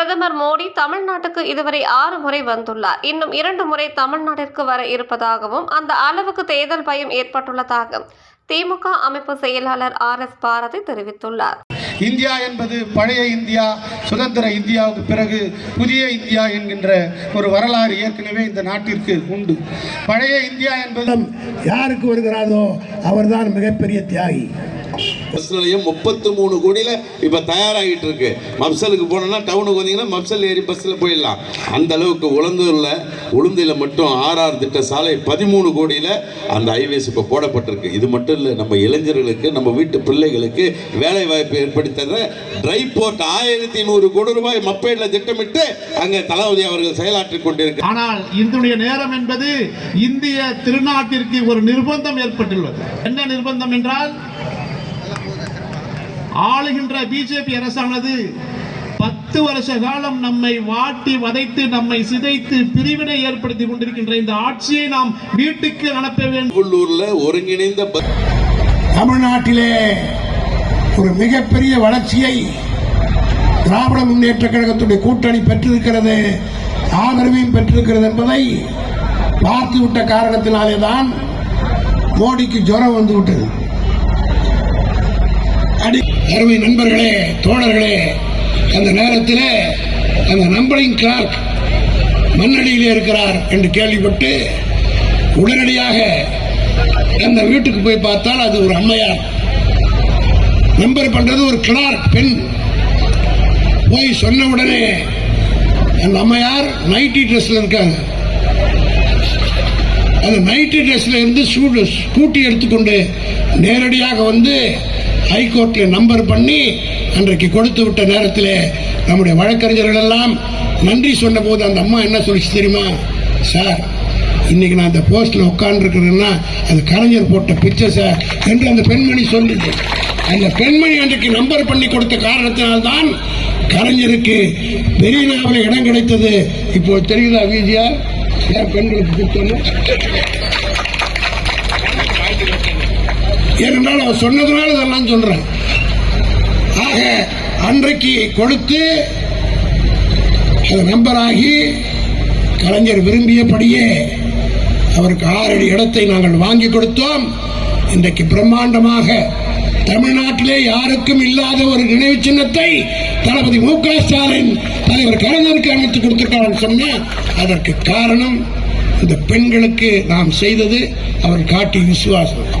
பிரதமர் மோடி தமிழ்நாட்டுக்கு இதுவரை ஆறு முறை வந்துள்ளார். இன்னும் இரண்டு முறை தமிழ்நாட்டிற்கு வர இருப்பதாகவும் அந்த அளவுக்கு தேர்தல் பயம் ஏற்பட்டுள்ளதாக திமுக அமைப்பு செயலாளர் ஆர் எஸ் பாரதி தெரிவித்துள்ளார். இந்தியா என்பது பழைய இந்தியா சுதந்திர இந்தியாவுக்கு பிறகு புதிய இந்தியா என்கின்ற ஒரு வரலாறு ஏற்கனவே இந்த நாட்டிற்கு உண்டு. பழைய இந்தியா என்பது யாருக்கு வருகிறாரோ அவர்தான் மிகப்பெரிய தியாகி. பஸ் நிலையம் முப்பத்து மூணு கோடியில் இப்போ தயாராகிட்டு இருக்கு மப்சலுக்கு போனோம்னா டவுனுக்கு வந்தீங்கன்னா மப்சல் ஏறி பஸ்ஸில் போயிடலாம். அந்த அளவுக்கு உளுந்தூரில் உளுந்தியில் மட்டும் ஆர்ஆர் திட்ட சாலை பதிமூணு கோடியில் அந்த ஹைவேஸ் இப்போ போடப்பட்டிருக்கு. இது மட்டும் இல்லை நம்ம இளைஞர்களுக்கு நம்ம வீட்டு பிள்ளைகளுக்கு வேலை வாய்ப்பு ஏற்படுத்தி ட்ரை போர்ட் ஆயிரத்தி நூறு கோடி ரூபாய் மப்பேடில் திட்டமிட்டு அங்கே தளபதி அவர்கள் செயலாற்றிக் கொண்டிருக்கு ஆனால் இதனுடைய நேரம் என்பது இந்திய திருநாட்டிற்கு ஒரு நிர்பந்தம் ஏற்பட்டுள்ளது. என்ன நிர்பந்தம் என்றால் ஆளுகின்ற பிஜேபி அரசானது பத்து வருஷ காலம் நம்மை வாட்டி வதைத்து நம்மை சிதைத்து பிரிவினை ஏற்படுத்தி கொண்டிருக்கின்ற இந்த ஆட்சியை நாம் வீட்டுக்கு அனுப்ப வேண்டும். உள்ளூரில் ஒருங்கிணைந்த தமிழ்நாட்டிலே ஒரு மிகப்பெரிய வளர்ச்சியை திராவிட முன்னேற்ற கழகத்துடைய கூட்டணி பெற்றிருக்கிறது ஆதரவையும் பெற்றிருக்கிறது என்பதை பார்த்துவிட்ட காரணத்தினாலே தான் மோடிக்கு ஜுரம் வந்து விட்டது அடி அருமை நண்பர்களே தோழர்களே அந்த நேரத்தில் அந்த நம்பரிங் கிளார்க் மண்ணடியிலே இருக்கிறார் என்று கேள்விப்பட்டு உடனடியாக அந்த வீட்டுக்கு போய் பார்த்தால் அது ஒரு அம்மையார். நம்பர் பண்றது ஒரு கிளார்க் பெண். போய் சொன்ன உடனே அந்த அம்மையார் நைட்டி ட்ரெஸ்ல இருக்காங்க. அந்த நைட்டி ட்ரெஸ்ல இருந்து சூடு ஸ்கூட்டி எடுத்துக்கொண்டு நேரடியாக வந்து ஹைகோர்ட்டில் நம்பர் பண்ணி அன்றைக்கு கொடுத்து விட்ட நேரத்தில் நம்முடைய வழக்கறிஞர்கள் எல்லாம் நன்றி சொன்ன போது அந்த அம்மா என்ன சொல்லிச்சு தெரியுமா? சார் இன்னைக்கு நான் அந்த போஸ்டில் உட்காந்துருக்கிறேன்னா அது கலைஞர் போட்ட பிக்சர் சார் என்று அந்த பெண்மணி சொல்லுது. அந்த பெண்மணி அன்றைக்கு நம்பர் பண்ணி கொடுத்த காரணத்தினால்தான் கலைஞருக்கு பெரியனாவில் இடம் கிடைத்தது. இப்போ தெரியுதா விஜயா? ஏன் பெண்களுக்கு கொடுத்தோன்னு? என்றால் அவர் சொன்னதுனால இதெல்லாம் சொல்றேன். ஆக அன்றைக்கு கொடுத்து அது நம்பராகி கலைஞர் விரும்பியபடியே அவருக்கு ஆறடி இடத்தை நாங்கள் வாங்கி கொடுத்தோம். இன்றைக்கு பிரம்மாண்டமாக தமிழ்நாட்டிலே யாருக்கும் இல்லாத ஒரு நினைவு சின்னத்தை தளபதி மு க ஸ்டாலின் தலைவர் கலைஞருக்கு அமைத்து கொடுத்திருக்காருன்னு சொன்னா அதற்கு காரணம் இந்த பெண்களுக்கு நாம் செய்தது அவர் காட்டிய விசுவாசம்.